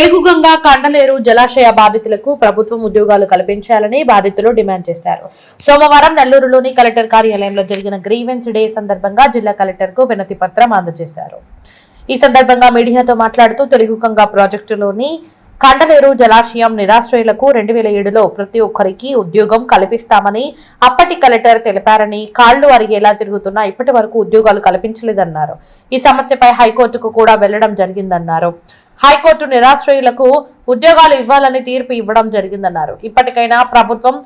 తెలుగుగంగ కండలేరు జలాశయ బాధితులకు ప్రభుత్వం ఉద్యోగాలు కల్పించాలని బాధితులు డిమాండ్ చేశారు. సోమవారం నెల్లూరులోని కలెక్టర్ కార్యాలయంలో జరిగిన గ్రీవెన్స్ డే సందర్భంగా జిల్లా కలెక్టర్కు వినతి పత్రం అందజేశారు. ఈ సందర్భంగా మీడియాతో మాట్లాడుతూ తెలుగుగంగ ప్రాజెక్టులోని కండలేరు జలాశయం నిరాశ్రయులకు రెండు వేల ఏడులో ప్రతి ఒక్కరికి ఉద్యోగం కల్పిస్తామని అప్పటి కలెక్టర్ తెలిపారని కాళ్ళు అరిగేలా తిరుగుతున్నా ఇప్పటి వరకు ఉద్యోగాలు కల్పించలేదన్నారు. ఈ సమస్యపై హైకోర్టుకు కూడా వెళ్ళడం జరిగిందన్నారు. హైకోర్టు నిరాశ్రయులకు ఉద్యోగాలు ఇవ్వాలని తీర్పు ఇవ్వడం జరిగిందన్నారు. ఇప్పటికైనా ప్రభుత్వం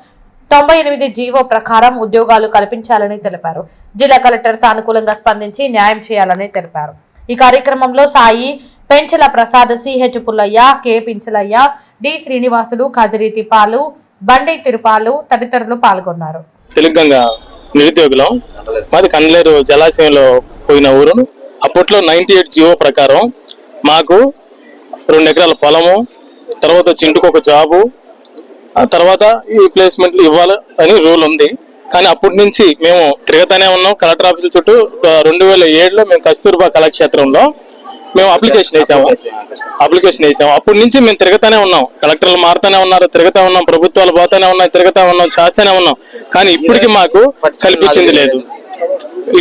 తొంభై ఎనిమిది జీవో ప్రకారం ఉద్యోగాలు కల్పించాలని తెలిపారు. జిల్లా కలెక్టర్ సానుకూలంగా స్పందించి న్యాయం చేయాలని తెలిపారు. ఈ కార్యక్రమంలో Sai Penchala Prasad CH Pullaiah K Pinchalaiah D Srinivasulu Kadiri Tipalu Bandi Tirupalu తదితరులు పాల్గొన్నారు. తెలుగంగా నిరుద్యోగులం మాది కండ్లేరు జలాశయంలో పోయిన ఊరు. అప్పట్లో నైన్టీ ఎయిట్ జియో ప్రకారం మాకు రెండు ఎకరాల పొలము తర్వాత చింటుకు ఒక జాబు ఆ తర్వాత ఈ ప్లేస్మెంట్లు ఇవ్వాలి అని రూల్ ఉంది. కానీ అప్పటి నుంచి మేము తిరగతానే ఉన్నాం. కలెక్టర్ ఆఫీసుల చుట్టూ రెండు వేల ఏడులో మేము కస్తూర్బా కళాక్షేత్రంలో మేము అప్లికేషన్ వేసాము. అప్లికేషన్ వేసాము. అప్పటి నుంచి మేము తిరగతానే ఉన్నాం. కలెక్టర్లు మారుతానే ఉన్నారు తిరగతా ఉన్నాం ప్రభుత్వాలు పోతానే ఉన్నాయి తిరగతా ఉన్నాం చేస్తానే ఉన్నాం. కానీ ఇప్పటికి మాకు కల్పించింది లేదు.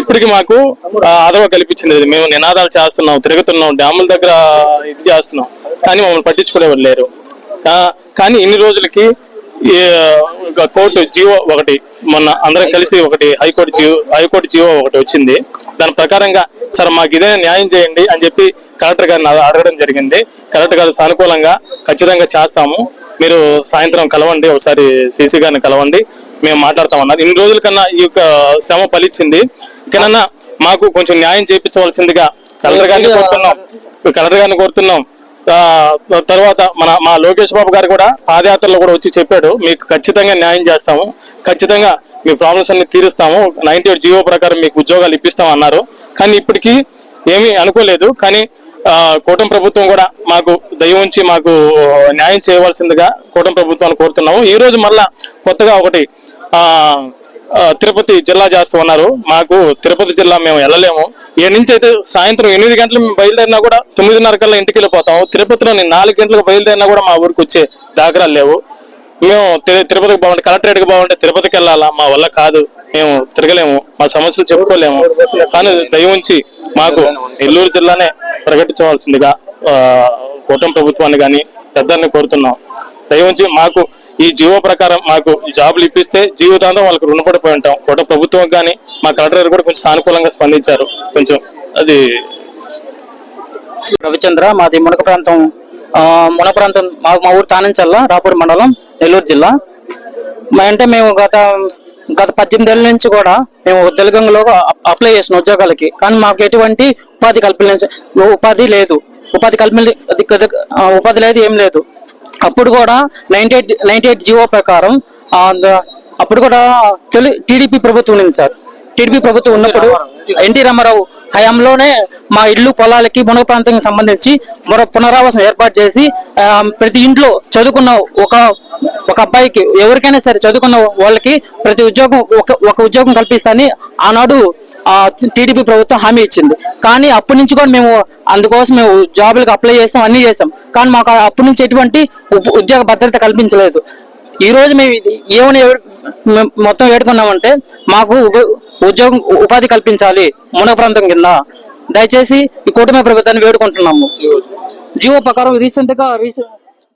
ఇప్పటికి మాకు ఆదవ ఆదరవ కల్పించింది. మేము నినాదాలు చేస్తున్నాం తిరుగుతున్నాం డ్యాముల దగ్గర ఇది చేస్తున్నాం. కానీ మమ్మల్ని పట్టించుకునేవారు లేరు. కానీ ఇన్ని రోజులకి ఈ, ఒక కోర్టు జీవో ఒకటి మొన్న అందరం కలిసి ఒకటి హైకోర్టు జీవో హైకోర్టు జీవో ఒకటి వచ్చింది. దాని ప్రకారంగా సార్ మాకు ఇదే న్యాయం చేయండి అని చెప్పి కలెక్టర్ గారిని అడగడం జరిగింది. కలెక్టర్ గారు సానుకూలంగా ఖచ్చితంగా చేస్తాము. మీరు సాయంత్రం కలవండి ఒకసారి సీసీ గారిని కలవండి. మేము మాట్లాడతామన్నారు ఇన్ని రోజుల కన్నా ఈ యొక్క శ్రమ ఫలించింది. ఇకనన్నా మాకు కొంచెం న్యాయం చేయించవలసిందిగా కలెక్టర్ గారిని కోరుతున్నాం. కలెక్టర్ గారిని కోరుతున్నాం. తర్వాత మన మా లోకేష్ బాబు గారు కూడా పాదయాత్రలో కూడా వచ్చి చెప్పాడు మీకు ఖచ్చితంగా న్యాయం చేస్తాము ఖచ్చితంగా మీ ప్రాబ్లమ్స్ అన్ని తీరుస్తాము నైన్టీ ఎయిట్ జీవో ప్రకారం మీకు ఉద్యోగాలు ఇప్పిస్తాం అన్నారు. కానీ ఇప్పటికీ ఏమీ అనుకోలేదు కానీ ఆ, కూటమి ప్రభుత్వం కూడా మాకు దయ ఉంచి మాకు న్యాయం చేయవలసిందిగా కూటమి ప్రభుత్వాన్ని కోరుతున్నాము. ఈ రోజు మళ్ళా కొత్తగా ఒకటి తిరుపతి జిల్లా చేస్తూ ఉన్నారు. మాకు తిరుపతి జిల్లా మేము వెళ్ళలేము. ఈ నుంచి అయితే సాయంత్రం ఎనిమిది గంటలు మేము బయలుదేరినా కూడా తొమ్మిదిన్నర కల్లా ఇంటికి వెళ్ళిపోతాం తిరుపతిలోని నాలుగు గంటలకు బయలుదేరినా కూడా మా ఊరికి వచ్చే దాఖలాలు లేవు. మేము తిరుపతికి బాగుంటే కలెక్టరేట్కి బాగుంటే తిరుపతికి వెళ్ళాలా? మా వల్ల కాదు. మేము తిరగలేము. మా సమస్యలు చెప్పుకోలేము. కానీ దయ ఉంచి మాకు నెల్లూరు జిల్లానే ప్రకటించవలసిందిగా కూటమి ప్రభుత్వాన్ని కానీ పెద్దల్ని కోరుతున్నాం. దయ ఉంచి మాకు ఈ జీవో ప్రకారం మాకు జాబులు ఇప్పిస్తే జీవితాంతం వాళ్ళకి రుణపడిపోయి ఉంటాం. కూడా ప్రభుత్వం కానీ మా కలెక్టర్ గారు కూడా కొంచెం సానుకూలంగా స్పందించారు. కొంచెం అది రవిచంద్ర మాది మునక ప్రాంతం. ఆ, మున ప్రాంతం మా మా ఊరు తానంచల్ల రాపూర్ మండలం నెల్లూరు జిల్లా. మా- అంటే మేము గత గత పద్దెనిమిది ఏళ్ళ నుంచి కూడా మేము తెలుగంలో అప్లై చేసిన ఉద్యోగాలకి. కానీ మాకు ఎటువంటి ఉపాధి కల్పించ ఉపాధి లేదు. ఉపాధి కల్పి ఉపాధి లేదు ఏం లేదు. అప్పుడు కూడా ninety eight ninety eight GO ప్రకారం అప్పుడు కూడా తెలు టీడీపీ ప్రభుత్వం ఉంది సార్. టీడీపీ ప్రభుత్వం ఉన్నప్పుడు ఎన్టీ రామారావు హయాంలోనే మా ఇల్లు పొలాలకి మునగ ప్రాంతానికి సంబంధించి మరో పునరావాసం ఏర్పాటు చేసి ప్రతి ఇంట్లో చదువుకున్న ఒక ఒక అబ్బాయికి ఎవరికైనా సరే చదువుకున్న వాళ్ళకి ప్రతి ఉద్యోగం ఒక ఒక ఉద్యోగం కల్పిస్తాని ఆనాడు ఆ టీడీపీ ప్రభుత్వం హామీ ఇచ్చింది. కానీ అప్పటి నుంచి కూడా మేము అందుకోసం మేము జాబులకు అప్లై చేసాం అన్ని చేసాం. కానీ మాకు అప్పటి నుంచి ఎటువంటి ఉద్యోగ భద్రత కల్పించలేదు. ఈ రోజు మేము ఇది ఏమని మొత్తం వేడుకున్నామంటే మాకు ఉద్యోగం ఉపాధి కల్పించాలి మునగ ప్రాంతం కింద. దయచేసి ఈ కూటమి ప్రభుత్వాన్ని వేడుకుంటున్నాము. జీవో ప్రకారం రీసెంట్గా రీసెంట్